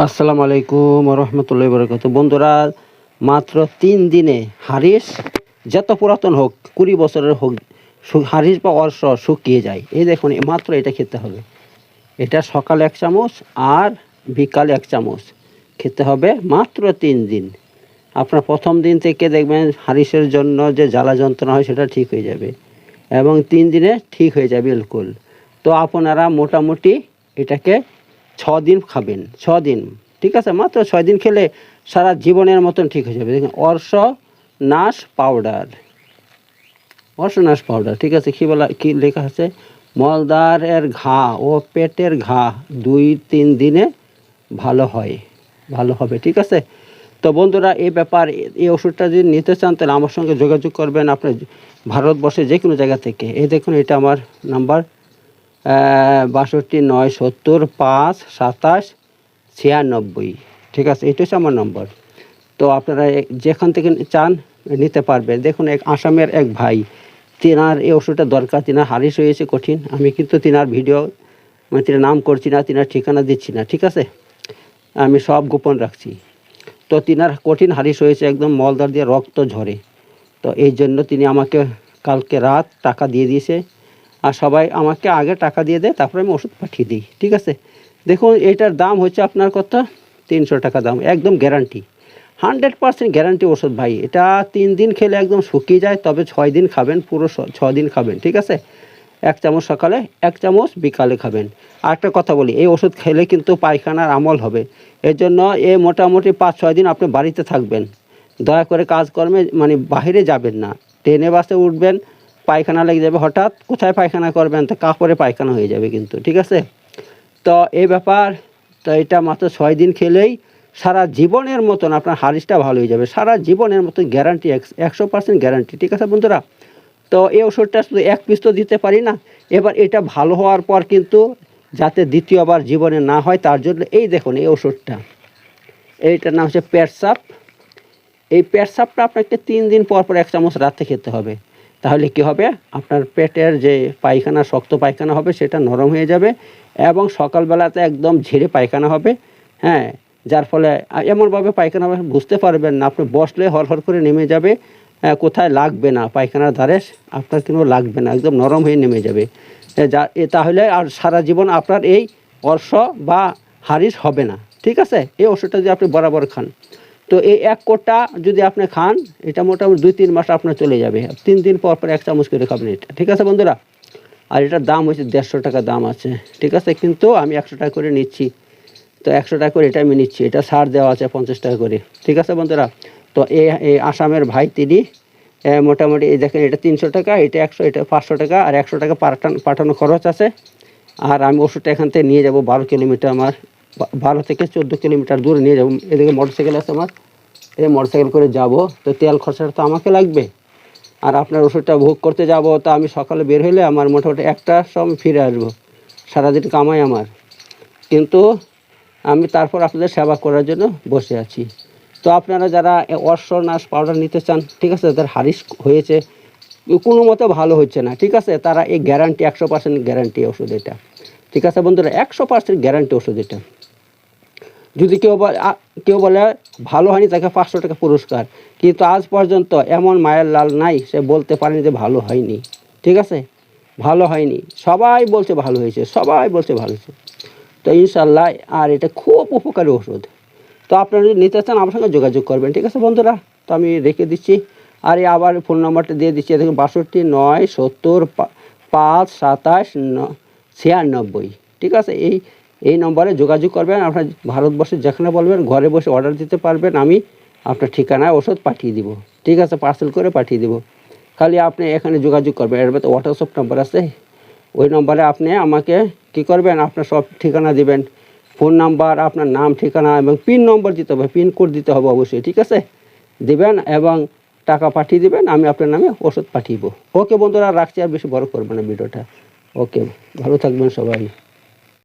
আসসালামু আলাইকুম রহমতুল্লাহ বরকত বন্ধুরা, মাত্র তিন দিনে হারিস যত পুরাতন হোক, কুড়ি বছরের হোক হারিস বা অর্শ শুকিয়ে যায়। এই দেখুন মাত্র এটা খেতে হবে। এটা সকাল এক চামচ আর বিকালে এক চামচ খেতে হবে মাত্র তিন দিন। আপনার প্রথম দিন থেকে দেখবেন হারিসের জন্য যে জ্বালা যন্ত্রণা হয়, সেটা ঠিক হয়ে যাবে এবং তিন দিনে ঠিক হয়ে যাবে বিলকুল। তো আপনারা মোটামুটি এটাকে ছ দিন খাবেন ছ দিন ঠিক আছে? মাত্র ছয় দিন খেলে সারা জীবনের মতন ঠিক হয়ে যাবে। দেখুন, অর্শ, নাশ পাউডার অর্শনাশ পাউডার ঠিক আছে? কী বলা কী লেখা আছে? মলদারের ঘা ও পেটের ঘা দুই তিন দিনে ভালো হয়, ভালো হবে, ঠিক আছে? তো বন্ধুরা, এই ব্যাপার, এই ওষুধটা যদি নিতে চান, তাহলে আমার সঙ্গে যোগাযোগ করবেন। আপনি ভারতবর্ষে যে কোনো জায়গা থেকে। এই দেখুন, এটা আমার নাম্বার বাষট্টি, নয়, সত্তর, পাঁচ, সাতাশ, ছিয়ানব্বই। ঠিক আছে এটা হচ্ছে আমার নম্বর। তো আপনারা যেখান থেকে চান নিতে পারবেন। দেখুন, এক আসামের এক ভাই, তিনার এই ওষুধটা দরকার, তিনার হারিস হয়েছে কঠিন। আমি কিন্তু তিনার ভিডিও মানে তিনার নাম করছি না, তিনার ঠিকানা দিচ্ছি না। ঠিক আছে? আমি সব গোপন রাখছি। তো তিনার কঠিন হারিস হয়েছে, একদম মলদার দিয়ে রক্ত ঝরে। তো এই জন্য তিনি আমাকে কালকে রাত টাকা দিয়ে দিয়েছে। আর সবাই আমাকে আগে টাকা দিয়ে দেয়, তারপরে আমি ওষুধ পাঠিয়ে দিই, ঠিক আছে? দেখুন এটার দাম হচ্ছে আপনার কত? তিনশো টাকা দাম, একদম গ্যারান্টি হান্ড্রেড পার্সেন্ট গ্যারান্টি ওষুধ ভাই, এটা তিন দিন খেলে একদম শুকিয়ে যায়, তবে ছয় দিন খাবেন, পুরো ছ- দিন খাবেন, ঠিক আছে? এক চামচ সকালে, এক চামচ বিকালে খাবেন। আর একটা কথা বলি, এই ওষুধ খেলে কিন্তু পায়খানার আমল হবে। এর জন্য এ মোটামুটি পাঁচ, ছয় দিন আপনি বাড়িতে থাকবেন। দয়া করে কাজকর্মে মানে বাইরে যাবেন না। ট্রেনে, বাসে উঠবেন পায়খানা লেগে যাবে, হঠাৎ কোথায় পায়খানা করবেন? তো কাপড়ে পায়খানা হয়ে যাবে কিন্তু, ঠিক আছে? তো এই ব্যাপার, তো এটা মাত্র ছয় দিন খেলেই সারা জীবনের মতন আপনার হারিসটা ভালো হয়ে যাবে। সারা জীবনের মতন গ্যারান্টি একশো পার্সেন্ট গ্যারান্টি ঠিক আছে বন্ধুরা? তো এই ওষুধটা শুধু এক পিস তো দিতে পারি না, এবার এটা ভালো হওয়ার পর কিন্তু যাতে দ্বিতীয়বার জীবনে না হয়, তার জন্য এই দেখুন, এই ওষুধটা। এইটার নাম হচ্ছে পেটসাপ এই পেটসাপটা আপনাকে তিন দিন পর পর এক চামচ রাতে খেতে হবে। তাহলে কি হবে? আপনার পেটের যে পায়খানা শক্ত পায়খানা হবে সেটা নরম হয়ে যাবে এবং সকালবেলাতে একদম ঝেড়ে পায়খানা হবে। হ্যাঁ যার ফলে এমনভাবে পায়খানা বুঝতে পারবেন না। আপনি বসলে হরহর করে নেমে যাবে। আহ, কোথায় লাগবে না? পায়খানার ধারে আপনার কিন্তু লাগবে না একদম নরম হয়ে নেমে যাবে। যা এ তাহলে আর সারা জীবন আপনার এই অর্শ বা হারিস হবে না। ঠিক আছে? এই ওষুধটা যদি আপনি বরাবর খান। তো এই এক কোটা যদি আপনি খান, এটা মোটামুটি দুই তিন মাস আপনার চলে যাবে। তিন দিন পর পর এক চামচ করে খাবেন এটা। ঠিক আছে বন্ধুরা? আর এটার দাম হচ্ছে দেড়শো টাকা দাম আছে। ঠিক আছে? কিন্তু আমি একশো টাকা করে নিচ্ছি। তো একশো টাকা করে এটা আমি নিচ্ছি। এটা ছাড় দেওয়া আছে পঞ্চাশ টাকা করে। ঠিক আছে বন্ধুরা? তো এই আসামের ভাই তিনি মোটামুটি এই দেখেন এটা তিনশো টাকা, এটা একশো, এটা পাঁচশো টাকা, আর একশো টাকা পাঠান খরচ আছে। আর আমি ওষুধটা এখান থেকে নিয়ে যাব, বারো কিলোমিটার আমার। বারো থেকে চোদ্দ কিলোমিটার দূরে নিয়ে যাব। এদিকে মোটরসাইকেল আছে আমার। এই মোটরসাইকেল করে যাব। তো তেল খরচাটা তো আমাকে লাগবে। আর আপনার ওষুধটা ভোগ করতে যাব। তো আমি সকালে বের হলে আমার মোটামুটি একটার সময় ফিরে আসব। সারাদিন কামাই আমার। কিন্তু আমি তারপর আপনাদের সেবা করার জন্য বসে আছি। তো আপনারা যারা অশ্বনাশ পাউডার নিতে চান, ঠিক আছে, তাদের হারিস হয়েছে। কোনো মতে ভালো হচ্ছে না, ঠিক আছে? তারা এই গ্যারান্টি একশো পার্সেন্ট গ্যারান্টি ওষুধ এটা। ঠিক আছে বন্ধুরা? একশো পার্সেন্ট গ্যারান্টি ওষুধ এটা। যদি কেউ বলে কেউ বলে, ভালো হয়নি, তাকে পাঁচশো টাকা পুরস্কার। কিন্তু আজ পর্যন্ত এমন মায়ের লাল নাই, সে বলতে পারেনি যে ভালো হয়নি। ঠিক আছে? ভালো হয়নি। সবাই বলছে ভালো হয়েছে, সবাই বলছে ভালো হয়েছে। তো ইনশাল্লাহ আর এটা খুব উপকারী ওষুধ। তো আপনারা যদি নিতে চান, আমার সঙ্গে যোগাযোগ করবেন, ঠিক আছে বন্ধুরা? তো আমি রেখে দিচ্ছি। আর এই আবার ফোন নাম্বারটা দিয়ে দিচ্ছি, দেখুন, বাষট্টি নয় সত্তর পাঁচ সাতাশ ছিয়ানব্বই। ঠিক আছে? এই এই নম্বরে যোগাযোগ করবেন, আপনার ভারতবর্ষে যেখানে বলবেন, ঘরে বসে অর্ডার দিতে পারবেন, আমি আপনার ঠিকানায় ওষুধ পাঠিয়ে দিব। ঠিক আছে পার্সেল করে পাঠিয়ে দিব। খালি আপনি এখানে যোগাযোগ করবেন, এর মধ্যে হোয়াটসঅ্যাপ নম্বর আছে। ওই নম্বরে আপনি আমাকে কি করবেন, আপনার সব ঠিকানা দিবেন। ফোন নাম্বার আপনার নাম, ঠিকানা এবং পিন নম্বর দিতে হবে পিন কোড দিতে হবে অবশ্যই, ঠিক আছে? দিবেন এবং টাকা পাঠিয়ে দিবেন, আমি আপনার নামে ওষুধ পাঠিয়ে ওকে বন্ধুরা, রাখছি, আর বেশি বড় করবেন ভিডিওটা। ওকে ভালো থাকবেন সবাই।